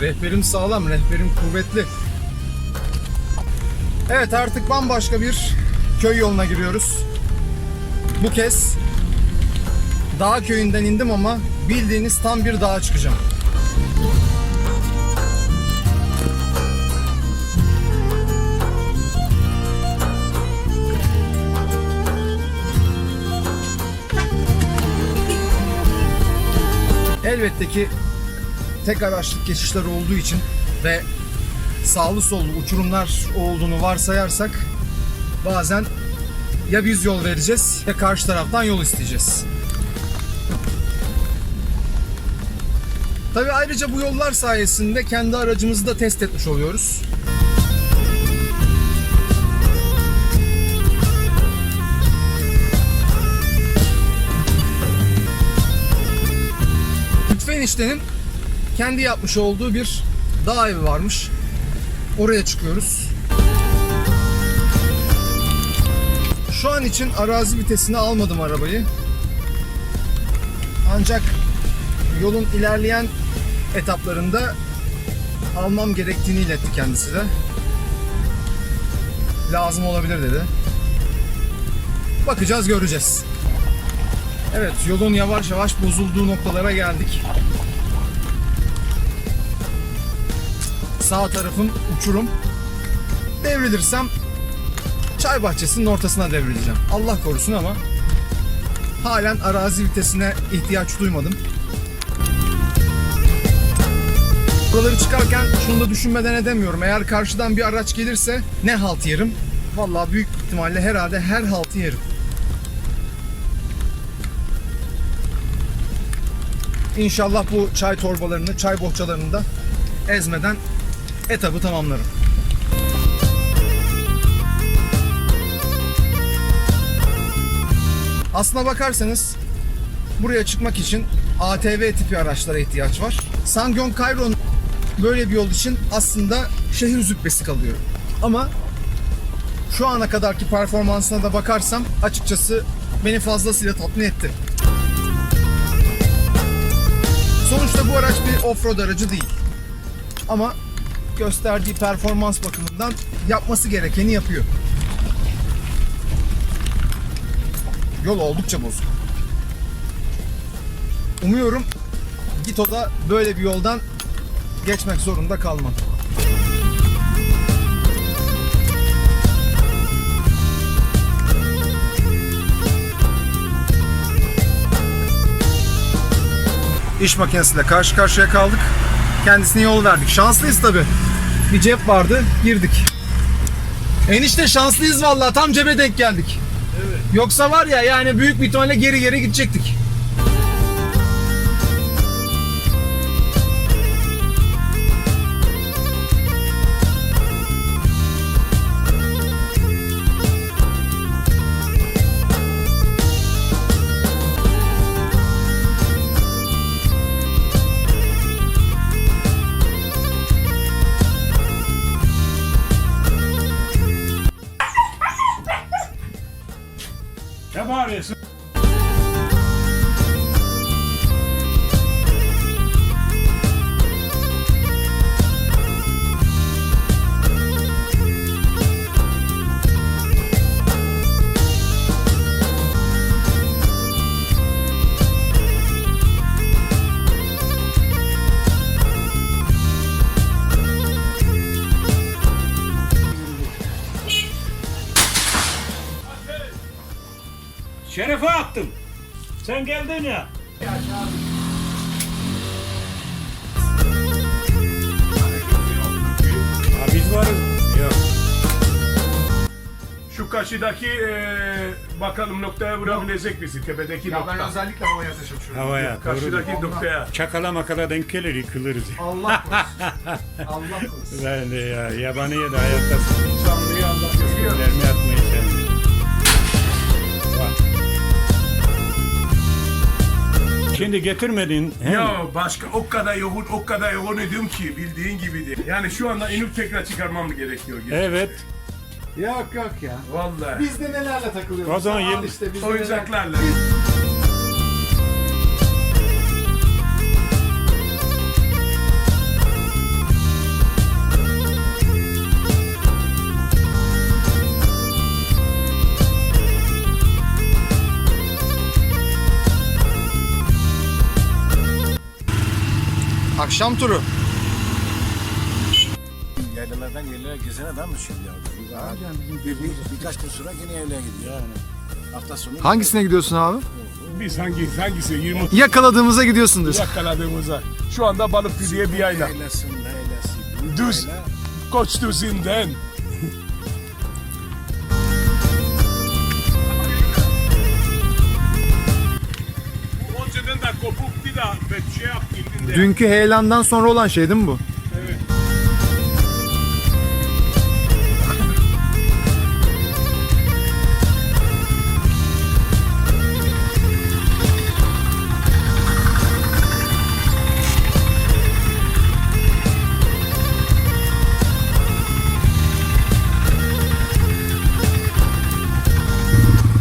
Rehberim sağlam, rehberim kuvvetli. Evet artık bambaşka bir köy yoluna giriyoruz. Bu kez dağ köyünden indim ama bildiğiniz tam bir dağa çıkacağım. Elbette ki tek araçlık geçişler olduğu için ve sağlı sollu uçurumlar olduğunu varsayarsak bazen ya biz yol vereceğiz ya karşı taraftan yol isteyeceğiz. Tabi ayrıca bu yollar sayesinde kendi aracımızı da test etmiş oluyoruz. Lütfü eniştenin kendi yapmış olduğu bir dağ evi varmış. Oraya çıkıyoruz. Şu an için arazi vitesine almadım arabayı. Ancak yolun ilerleyen etaplarında almam gerektiğini iletti kendisi de. Lazım olabilir dedi. Bakacağız göreceğiz. Evet yolun yavaş yavaş bozulduğu noktalara geldik. Sağ tarafım uçurum. Devrilirsem çay bahçesinin ortasına devrileceğim. Allah korusun ama halen arazi vitesine ihtiyaç duymadım. Buraları çıkarken şunu da düşünmeden edemiyorum. Eğer karşıdan bir araç gelirse ne halt yerim? Vallahi büyük ihtimalle herhalde her haltı yerim. İnşallah bu çay torbalarını, çay bohçalarını da ezmeden etabı tamamlarım. Aslına bakarsanız buraya çıkmak için ATV tipi araçlara ihtiyaç var. Sangyon Kairon böyle bir yol için aslında şehir züppesi kalıyor. Ama şu ana kadarki performansına da bakarsam açıkçası beni fazlasıyla tatmin etti. Sonuçta bu araç bir off-road aracı değil. Ama gösterdiği performans bakımından yapması gerekeni yapıyor. Yol oldukça bozuk. Umuyorum Gito'da böyle bir yoldan geçmek zorunda kalmam. İş makinesiyle karşı karşıya kaldık. Kendisine yol verdik. Şanslıyız tabi. Bir cep vardı, girdik. Enişte şanslıyız vallahi tam cebe denk geldik. Yoksa var ya yani büyük bir ihtimalle geri geri gidecektik. Ne Şerefe attım. Sen geldin ya. Ha, biz varız. Yok. Şu karşıdaki eee, bakalım noktaya vurabilecek misin? Tepedeki nokta. özellikle havaya ateş açıyorum. Havaya. Doğru. Karşıdaki noktaya. Çakala makala denk gelir yıkılırız. Allah korusun. Allah korusun. Ben de ya yabaniye de hayatta Canlıyı anlatıyor. mermi atmayı Şimdi getirmedin. he? Ya başka o kadar yoğun, o kadar yoğun ediyorum ki bildiğin gibi değil. Yani şu anda inip tekrar çıkarmam mı gerekiyor? Evet. Yok yok ya. Vallahi. Biz de nelerle takılıyoruz. O zaman Al işte biz de Oyuncaklarla. Akşam turu. Yaylalardan yerlere gezen adam mı şimdi orada? Bir, bir, birkaç gün sonra yine evlere gidiyor. Yani. Hafta sonu. Hangisine gidiyorsun abi? Biz hangi hangisi 20 Yakaladığımıza gidiyorsun diyorsun. yakaladığımızda. Şu anda balık diye bir yayla. Yaylasın, yaylası. Düz. Koç düzünden. Da ve şey yaptı. Dünkü heyelandan sonra olan şey değil mi bu? Evet.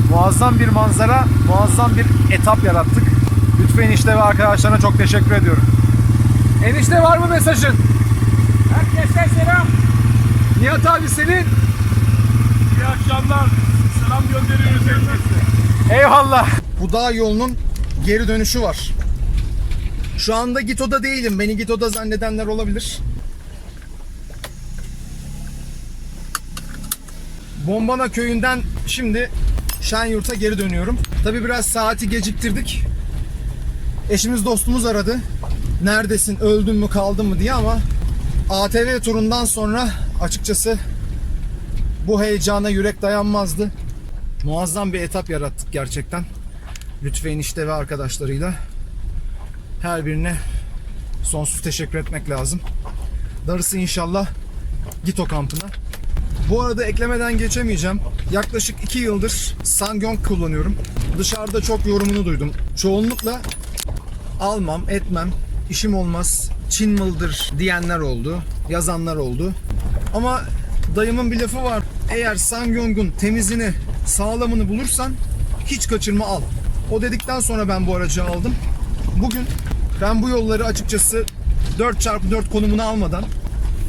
Muazzam bir manzara, muazzam bir etap yarattık. Lütfü enişte ve arkadaşlarına çok teşekkür ediyorum. Enişte var mı mesajın? Herkese selam. Nihat abi senin. İyi akşamlar. Selam gönderiyoruz herkese. Eyvallah. Bu dağ yolunun geri dönüşü var. Şu anda Gito'da değilim. Beni Gito'da zannedenler olabilir. Bombana köyünden şimdi Şenyurt'a geri dönüyorum. Tabi biraz saati geciktirdik. Eşimiz dostumuz aradı. Neredesin, öldün mü, kaldın mı diye ama ATV turundan sonra açıkçası bu heyecana yürek dayanmazdı. Muazzam bir etap yarattık gerçekten. Lütfü enişte ve arkadaşlarıyla. Her birine sonsuz teşekkür etmek lazım. Darısı inşallah Gito kampına. Bu arada eklemeden geçemeyeceğim. Yaklaşık 2 yıldır Sangyong kullanıyorum. Dışarıda çok yorumunu duydum. Çoğunlukla almam, etmem, işim olmaz, Çin malıdır diyenler oldu, yazanlar oldu. Ama dayımın bir lafı var. Eğer Sangyong'un temizini, sağlamını bulursan hiç kaçırma al. O dedikten sonra ben bu aracı aldım. Bugün ben bu yolları açıkçası 4x4 konumunu almadan,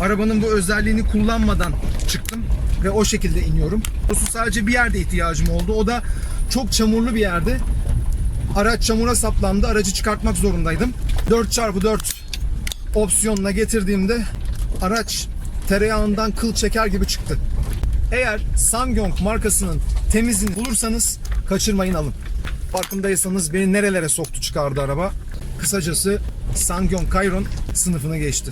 arabanın bu özelliğini kullanmadan çıktım ve o şekilde iniyorum. Doğrusu sadece bir yerde ihtiyacım oldu. O da çok çamurlu bir yerde. Araç çamura saplandı. Aracı çıkartmak zorundaydım. 4x4 opsiyonuna getirdiğimde araç tereyağından kıl çeker gibi çıktı. Eğer Sangyong markasının temizini bulursanız kaçırmayın alın. Farkındaysanız beni nerelere soktu çıkardı araba. Kısacası Sangyong Kayron sınıfını geçti.